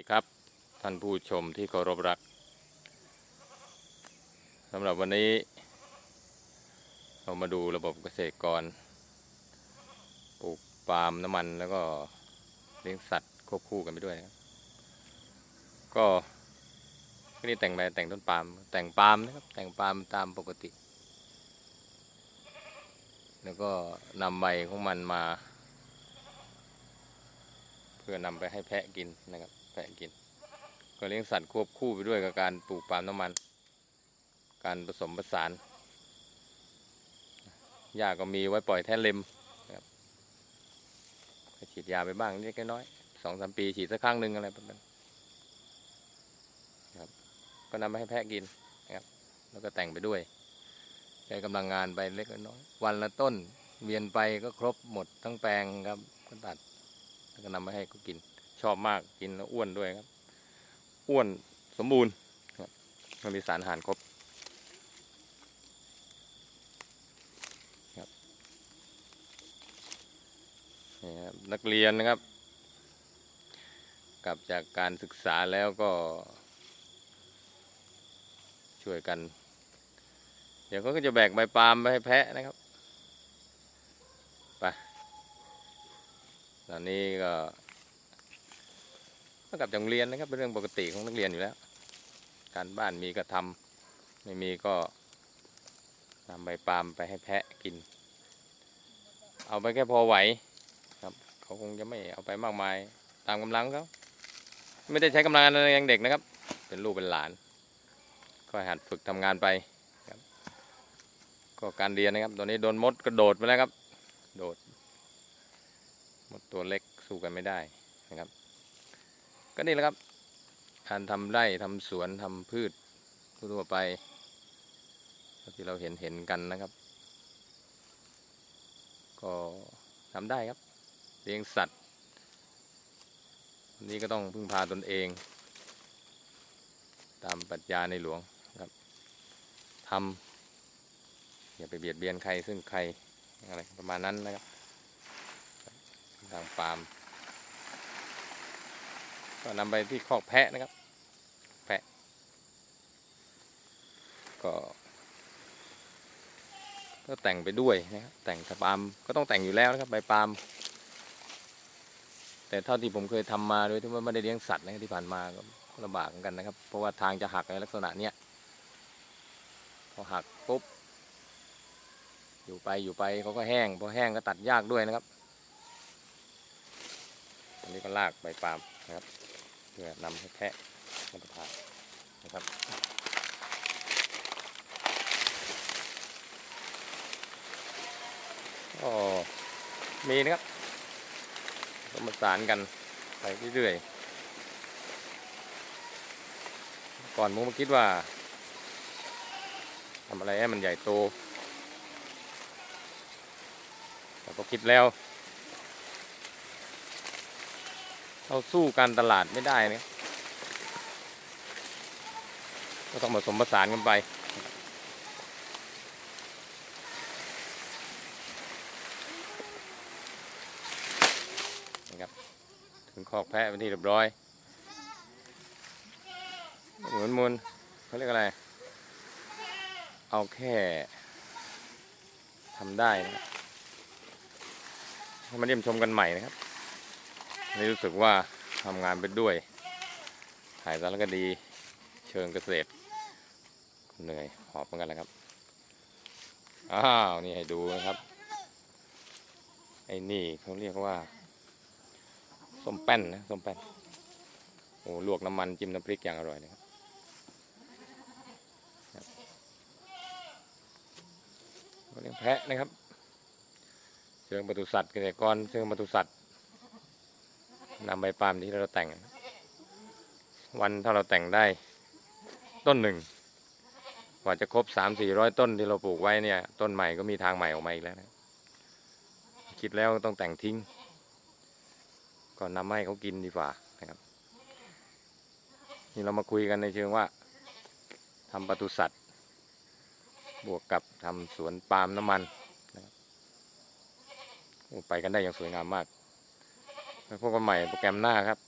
ดีครับ ท่านผู้ชมที่เคารพรักสำหรับวันนี้ เรามาดูระบบเกษตรกรปลูกปาล์มน้ำมันแล้วก็เลี้ยงสัตว์ควบคู่กันไปด้วยครับก็นี่แต่งไปแต่งต้นปาล์มแต่งปาล์มนะครับ แต่งปาล์มตามปกติ แล้วก็นำใบของมันมา พื่อนำไปให้แพะกินนะครับแพะกิน ก็เลี้ยงสัตว์ควบคู่ไปด้วยกับการปลูกปาล์มน้ำมัน การผสมผสานหญ้าก็มีไว้ปล่อยแท่นเล็มนะครับฉีดยาไปบ้างเล็กน้อยสองสามปีฉีดสักครั้งหนึ่งอะไรประมาณนั้นครับก็นำไปให้แพะกินนะครับ แล้วก็แต่งไปด้วยใช้กำลังงานไปเล็กน้อยวันละต้นเวียนไปก็ครบหมดทั้งแปลงครับก็ตัด แล้วก็นำมาให้เขากิน ชอบมากกินแล้วอ้วนด้วยครับ อ้วนสมบูรณ์ครับมันมีสารอาหารครบครับนี่ครับนักเรียนนะครับ กลับจากการศึกษาแล้วก็ ช่วยกัน เดี๋ยวเขาก็จะแบกใบปาล์มไปให้แพะนะครับ ไป ตอนนี้ก็ก็กลับจากโรงเรียนนะครับเป็นเรื่องปกติของนักเรียนอยู่แล้ว การบ้านมีก็ทำไม่มีก็นำใบปาล์มไปให้แพะกิน เอาไปแค่พอไหวครับ เขาคงจะไม่เอาไปมากมายตามกำลังเขาไม่ได้ใช้กำลังอะไรยังเด็กนะครับ เป็นลูกเป็นหลาน ก็หัดฝึกทำงานไปครับ ก็การเรียนนะครับ ตอนนี้โดนมดกระโดดไปแล้วครับ โดด ตัวเล็กสู้กันไม่ได้นะครับ ก็นี่แหละครับ การทำไร่ทำสวนทำพืชทั่วไปที่เราเห็นเห็นกันนะครับ ก็ทำได้ครับเลี้ยงสัตว์นนี้ก็ต้องพึ่งพาตนเอง ตามปรัชญาในหลวงครับทำอย่าไปเบียดเบียนใครซึ่งใครอะไรประมาณนั้นนะครับ ทางฟาร์ม ก็นำไปที่คอกแพะนะครับ แพะ ก็ก็แต่งไปด้วยนะครับแต่งกับปาล์มก็ต้องแต่งอยู่แล้วนะครับใบปาล์มแต่เท่าที่ผมเคยทำมาโดยที่ว่าไม่ได้เลี้ยงสัตว์นะที่ผ่านมาก็ลำบากเหมือนกันนะครับ เพราะว่าทางจะหักในลักษณะเนี้ยพอหักปุ๊บอยู่ไปอยู่ไปเขาก็แห้งพอแห้งก็ตัดยากด้วยนะครับ นนี้ก็ลากใบปาล์มนะครับ เพื่อนำให้แพะรับประทานนะครับก็มีนะครับก็มาสานกันไปเรื่อยๆ ก่อนผมก็คิดว่าทำอะไรให้มันใหญ่โต แต่ก็คิดแล้ว เราสู้การตลาดไม่ได้นะครับก็ต้องผสมผสานกันไป นะครับ ถึงคอกแพะเป็นที่เรียบร้อยหมุนมุนเขาเรียกอะไร เอาแค่ทำได้นะครับให้มาเยี่ยมชมกันใหม่นะครับ นี่รู้สึกว่าทำงานไปด้วย ถ่ายสารคดีเชิงเกษตร เหนื่อยหอบเหมือนกันแล้วครับ อ้าว นี่ให้ดูนะครับ ไอ้นี่เขาเรียกว่า ส้มแป้นนะส้มแป้น โอ้ลวกน้ำมันจิ้มน้ำพริกอย่างอร่อยนะครับครับก็เลี้ยงแพะนะครับ เชิงปศุสัตว์เกษตรกรเชิงปศุสัตว์ นำใบปาล์มที่เราแต่ง วันถ้าเราแต่งได้ต้นหนึ่งกว่าจะครบสามสี่ร้อยต้นที่เราปลูกไว้เนี่ย ต้นใหม่ก็มีทางใหม่ออกมาอีกแล้วนะคิดแล้วต้องแต่งทิ้ง ก่อนนำมาให้เขากินดีกว่านะครับ นี่เรามาคุยกันในเชิงว่าทำปศุสัตว์ บวกกับทำสวนปาล์มน้ำมันนะไปกันได้อย่างสวยงามมาก พบกันใหม่โปรแกรมหน้าครับ